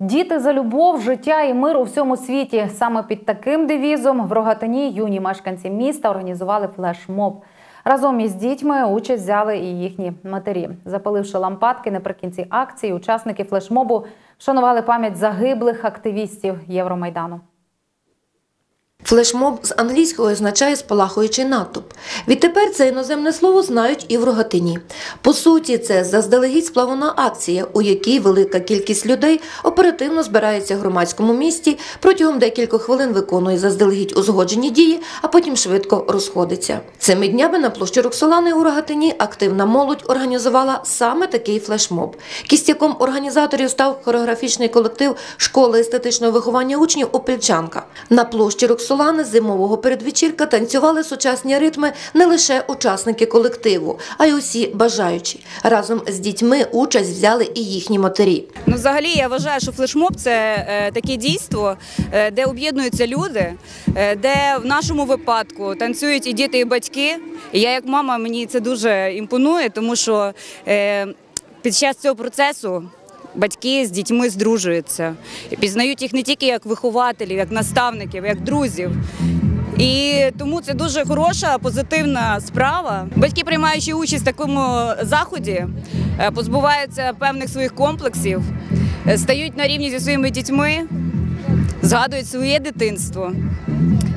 Діти за любов, життя і мир у всьому світі. Саме під таким девізом в Рогатині юні мешканці міста організували флешмоб. Разом із дітьми участь взяли і їхні матері. Запаливши лампадки наприкінці акції, учасники флешмобу вшанували пам'ять загиблих активістів Євромайдану. Флешмоб з англійського означає спалахуючий натовп. Відтепер це іноземне слово знають і в Рогатині. По суті, це заздалегідь сплавана акція, у якій велика кількість людей оперативно збирається в громадському місті, протягом декількох хвилин виконує заздалегідь узгоджені дії, а потім швидко розходиться. Цими днями на площі Роксолани у Рогатині активна молодь організувала саме такий флешмоб. Кістяком організаторів став хореографічний колектив школи естетичного виховання учнів Опільчанка. На площі Роксолани зимового передвечірка танцювали сучасні ритми не лише учасники колективу, а й усі бажаючі. Разом з дітьми участь взяли і їхні матері. Ну, взагалі, я вважаю, що флешмоб це е, таке дійство, е, де об'єднуються люди, е, де в нашому випадку танцюють і діти, і батьки. Я, як мама, мені це дуже імпонує, тому що під час цього процесу. Батьки з дітьми здружуються, пізнають їх не тільки як вихователів, як наставників, як друзів. І тому це дуже хороша, позитивна справа. Батьки, приймаючи участь в такому заході, е, позбуваються певних своїх комплексів, е, стають на рівні зі своїми дітьми, згадують своє дитинство.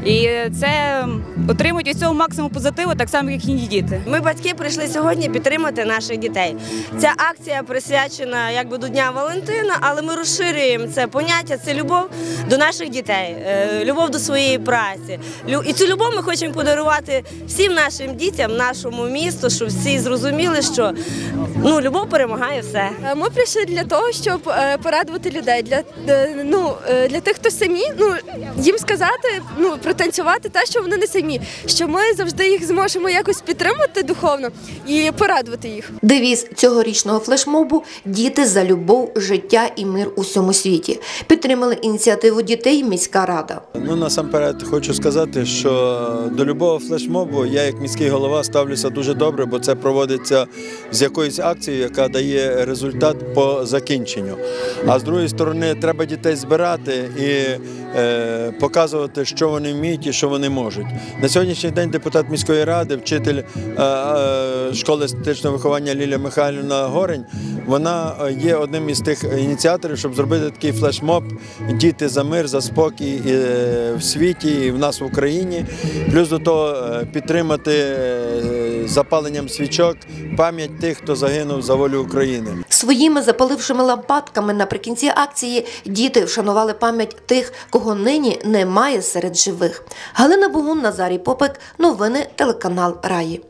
І це отримують від цього максимум позитиву, так само, як і діти. Ми, батьки, прийшли сьогодні підтримати наших дітей. Ця акція присвячена якби до Дня Валентина, але ми розширюємо це поняття. Це любов до наших дітей, е, любов до своєї праці. Лю- І цю любов ми хочемо подарувати всім нашим дітям, нашому місту, щоб всі зрозуміли, що ну, любов перемагає все. Е, Ми прийшли для того, щоб е, порадувати людей, для, ну, для тих, хто самі, ну, їм сказати, ну, протанцювати те, що вони не самі, що ми завжди їх зможемо якось підтримати духовно і порадувати їх. Девіз цьогорічного флешмобу Діти за любов, життя і мир у всьому світі. Підтримали ініціативу дітей міська рада. Ну насамперед хочу сказати, що до любого флешмобу я, як міський голова, ставлюся дуже добре, бо це проводиться з якоюсь акцією, яка дає результат по закінченню. А з другої сторони, треба дітей збирати і е, показувати, що вони вміють і що вони можуть. На сьогоднішній день депутат міської ради, вчитель е, е, школи естетичного виховання Лілія Михайлівна Горень, вона є одним із тих ініціаторів, щоб зробити такий флешмоб Діти за мир, за спокій е, в світі і в нас в Україні. Плюс до того е, підтримати е, запаленням свічок пам'ять тих, хто загинув за волю України. Своїми запалившими лампадками наприкінці акції діти вшанували пам'ять тих, кого нині немає серед живих. Галина Богун, Назарій Попек. Новини телеканал Раї.